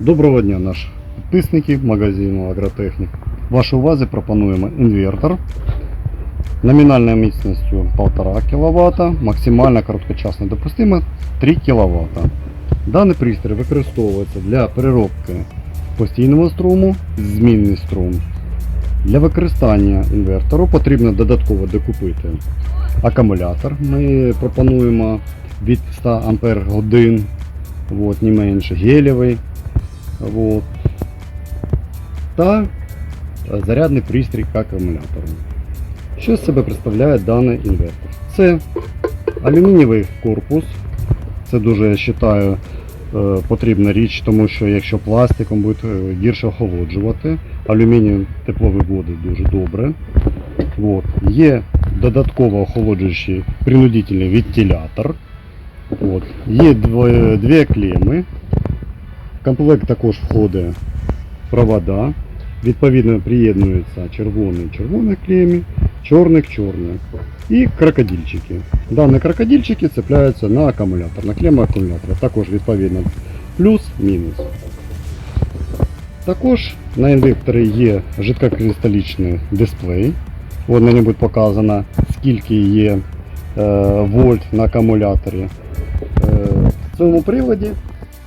Доброго дня, наші підписники магазину Агротехнік. Вашій увазі пропонуємо інвертор номінальною міцністю 1,5 кВт, максимально короткочасно допустимо 3 кВт. Даний пристрій використовується для переробки постійного струму, змінний струм. Для використання інвертору потрібно додатково докупити акумулятор. Ми пропонуємо від 100 Ампер годин, не менше, гелєвий. От. Та е, зарядний пристрій к акумулятору. Що з себе представляє даний інвертор? Це алюмінієвий корпус. Це дуже, я вважаю, е, потрібна річ, тому що якщо пластиком буде е, гірше охолоджувати, алюміній тепловий води дуже добре. От. Є додатково охолоджуючий принудительний вентилятор. От. Є дві клеми. В комплект також входить провода. Відповідно приєднуються червоний червоний клемі, чорний чорний. І крокодильчики. Дані крокодильчики цепляються на акумулятор, на клему акумулятора. Також відповідно плюс-мінус. Також на інвекторі є жидкокристалічний дисплей. От на ньому буде показано, скільки є е, вольт на акумуляторі. Е, в цьому приладі,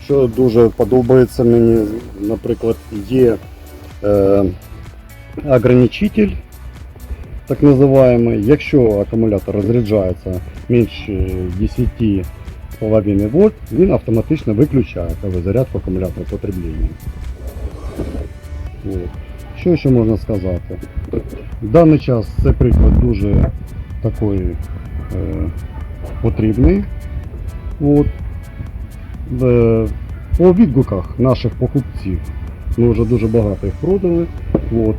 що дуже подобається мені, наприклад, є е, ограничитель, так називаємо. Якщо акумулятор розряджається менше 10,5 вольт, він автоматично виключає зарядку акумулятора потреблення. От. Що ще можна сказати? В даний час цей приклад дуже такий е, потрібний. От. Е, по відгуках наших покупців ми вже дуже багато їх продали. От.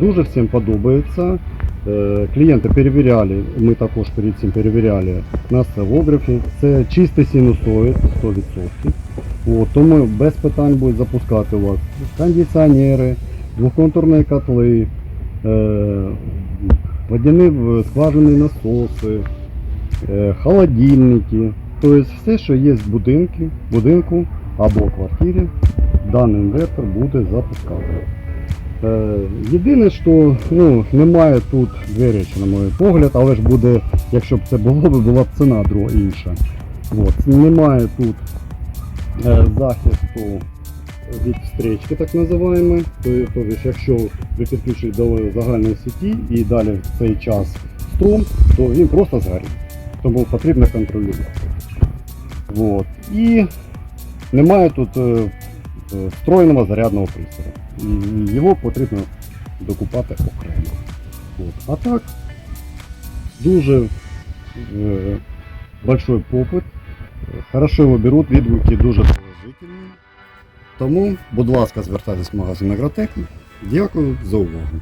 Дуже всім подобається. Е, Клієнти перевіряли, ми також перед цим перевіряли на сцилографі. Це чистий синусоїд 100%. От, тому без питань будуть запускати у вас кондиціонери, двохконтурні котли, е, водяні скважини насоси, холодильники. Тобто все, що є в будинку, будинку або квартирі, даний інвертор буде запускати. Е, Єдине, що ну, немає тут дві речі, на мій погляд, але ж буде, якщо б це було, була б ціна друга інша. От. Немає тут е, захисту від стрічки, так називаємо. Тобто, якщо ви підключите до загальної сіті і далі в цей час струм, то він просто згорить. Тому потрібно контролювати. От. І немає тут е, е, встроєного зарядного пристрою. Його потрібно докупати окремо. От. А так, дуже е, большой попит. Хорошо його беруть, відгуки дуже положительні. Тому, будь ласка, звертайтесь в магазин Агротехнік. Дякую за увагу.